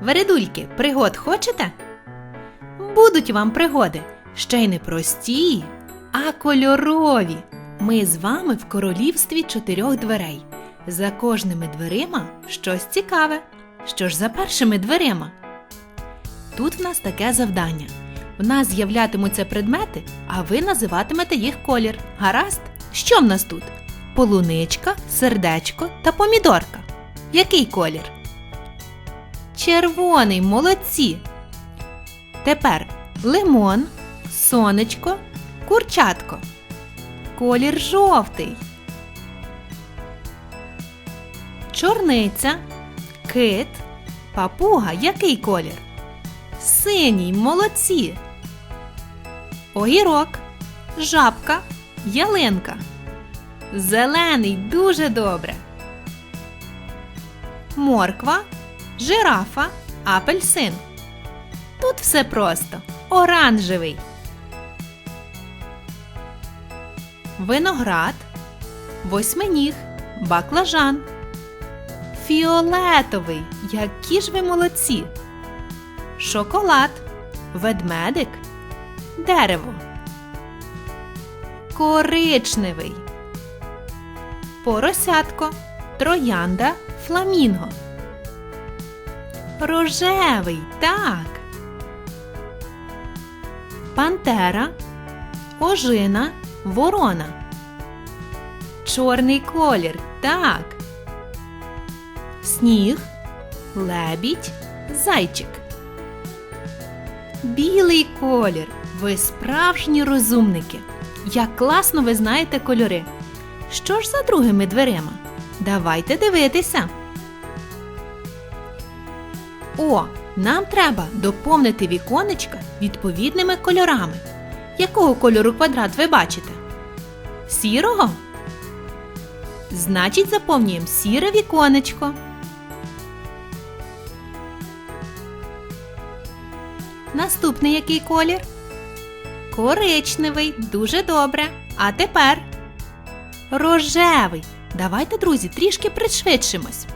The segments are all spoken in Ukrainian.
Вередульки, пригод хочете? Будуть вам пригоди, ще й не прості, а кольорові. Ми з вами в королівстві чотирьох дверей. За кожними дверима щось цікаве. Що ж за першими дверима? Тут в нас таке завдання. В нас з'являтимуться предмети, а ви називатимете їх колір. Гаразд? Що в нас тут? Полуничка, сердечко та помідорка. Який колір? Червоний, молодці. Тепер лимон, сонечко, курчатко. Колір жовтий. Чорниця, кит, папуга. Який колір? Синій, молодці. Огірок, жабка, ялинка. Зелений дуже добре. Морква, жирафа, апельсин. Тут все просто. Оранжевий. Виноград, восьминіг, баклажан. Фіолетовий. Які ж ви молодці. Шоколад, ведмедик, дерево. Коричневий. Поросятко, троянда, фламінго. Рожевий, так. Пантера, ожина, ворона. Чорний колір, так. Сніг, лебідь, зайчик. Білий колір. Ви справжні розумники. Як класно ви знаєте кольори. Що ж за другими дверима? Давайте дивитися. О, нам треба доповнити віконечка відповідними кольорами. Якого кольору квадрат ви бачите? Сірого? Значить, заповнюємо сіре віконечко. Наступний який колір? Коричневий. Дуже добре. А тепер рожевий. Давайте, друзі, трішки пришвидшимось.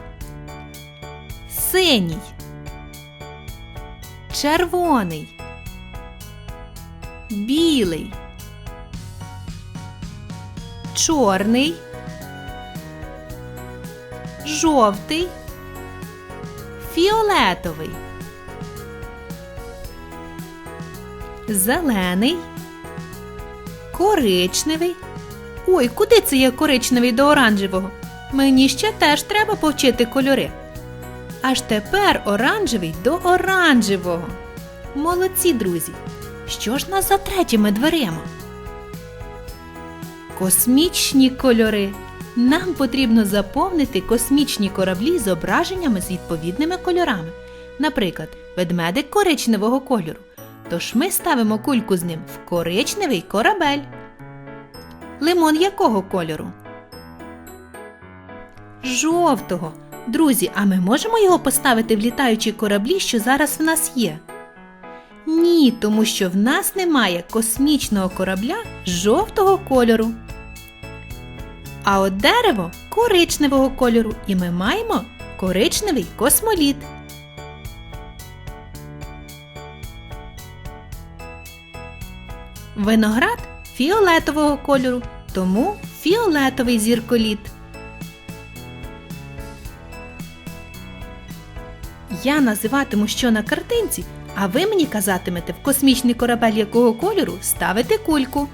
Синій. Червоний. Білий. Чорний. Жовтий. Фіолетовий. Зелений. Коричневий. Ой, куди це є коричневий до оранжевого? Мені ще теж треба повчити кольори. Аж тепер оранжевий до оранжевого. Молодці, друзі. Що ж нас за третіми дверима? Космічні кольори. Нам потрібно заповнити космічні кораблі зображеннями з відповідними кольорами. Наприклад, ведмедик коричневого кольору. Тож ми ставимо кульку з ним в коричневий корабель. Лимон якого кольору? Жовтого. Друзі, а ми можемо його поставити в літаючі кораблі, що зараз в нас є? Ні, тому що в нас немає космічного корабля жовтого кольору. А от дерево коричневого кольору, і ми маємо коричневий космоліт. Виноград фіолетового кольору, тому фіолетовий зірколіт. Я називатиму що на картинці, а ви мені казатимете в космічний корабель якого кольору ставити кульку.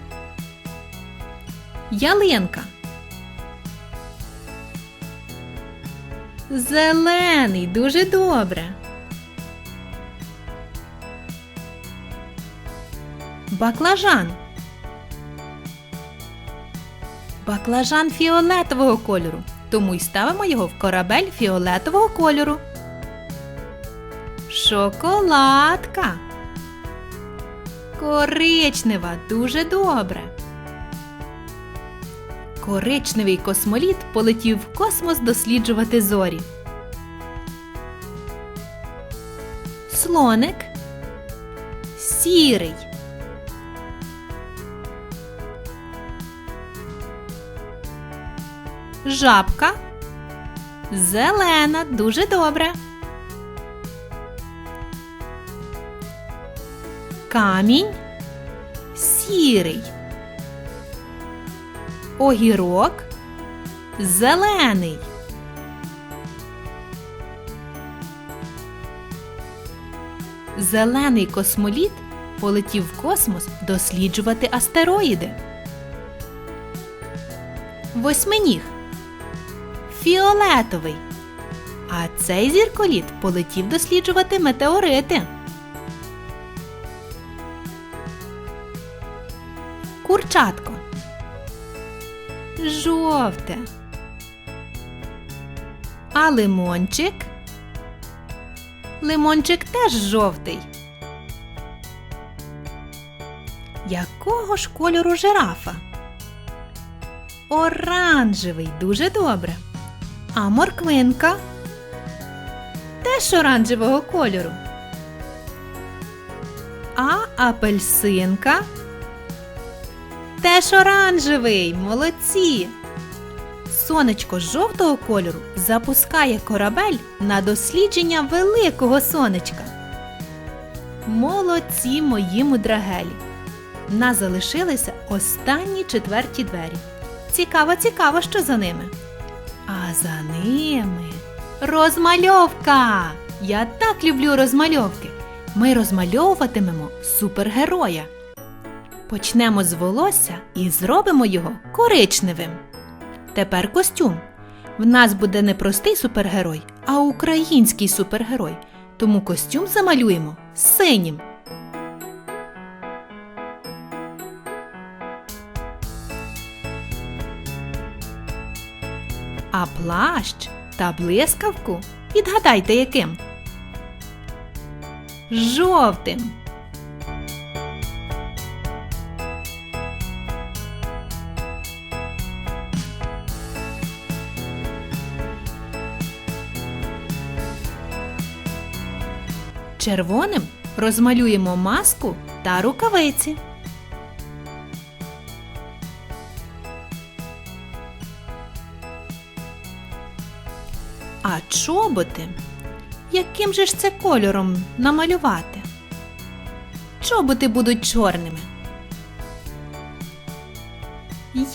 Ялинка. Зелений, дуже добре. Баклажан. Баклажан фіолетового кольору, тому й ставимо його в корабель фіолетового кольору. Шоколадка. Коричнева, дуже добре. Коричневий космоліт полетів в космос досліджувати зорі. Слоник. Сірий. Жабка. Зелена, дуже добре. Камінь сірий. Огірок зелений. Зелений космоліт полетів в космос досліджувати астероїди. Восьминіг фіолетовий. А цей зірколіт полетів досліджувати метеорити. Курчатко. Жовте. А лимончик? Лимончик теж жовтий. Якого ж кольору жирафа? Оранжевий, дуже добре. А морквинка? Теж оранжевого кольору. А апельсинка? Теж оранжевий, молодці. Сонечко жовтого кольору запускає корабель на дослідження великого сонечка. Молодці мої мудрагелі. В нас залишилися останні четверті двері. Цікаво, цікаво, що за ними. А за ними розмальовка. Я так люблю розмальовки. Ми розмальовуватимемо супергероя. Почнемо з волосся і зробимо його коричневим. Тепер костюм. В нас буде не простий супергерой, а український супергерой. Тому костюм замалюємо синім. А плащ та блискавку відгадайте яким? Жовтим. Червоним розмалюємо маску та рукавиці. А чоботи? Яким же ж це кольором намалювати? Чоботи будуть чорними.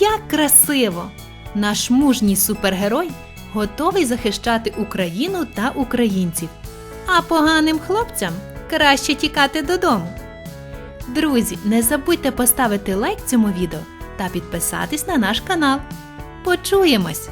Як красиво! Наш мужній супергерой готовий захищати Україну та українців. А поганим хлопцям краще тікати додому. Друзі, не забудьте поставити лайк цьому відео та підписатись на наш канал. Почуємось!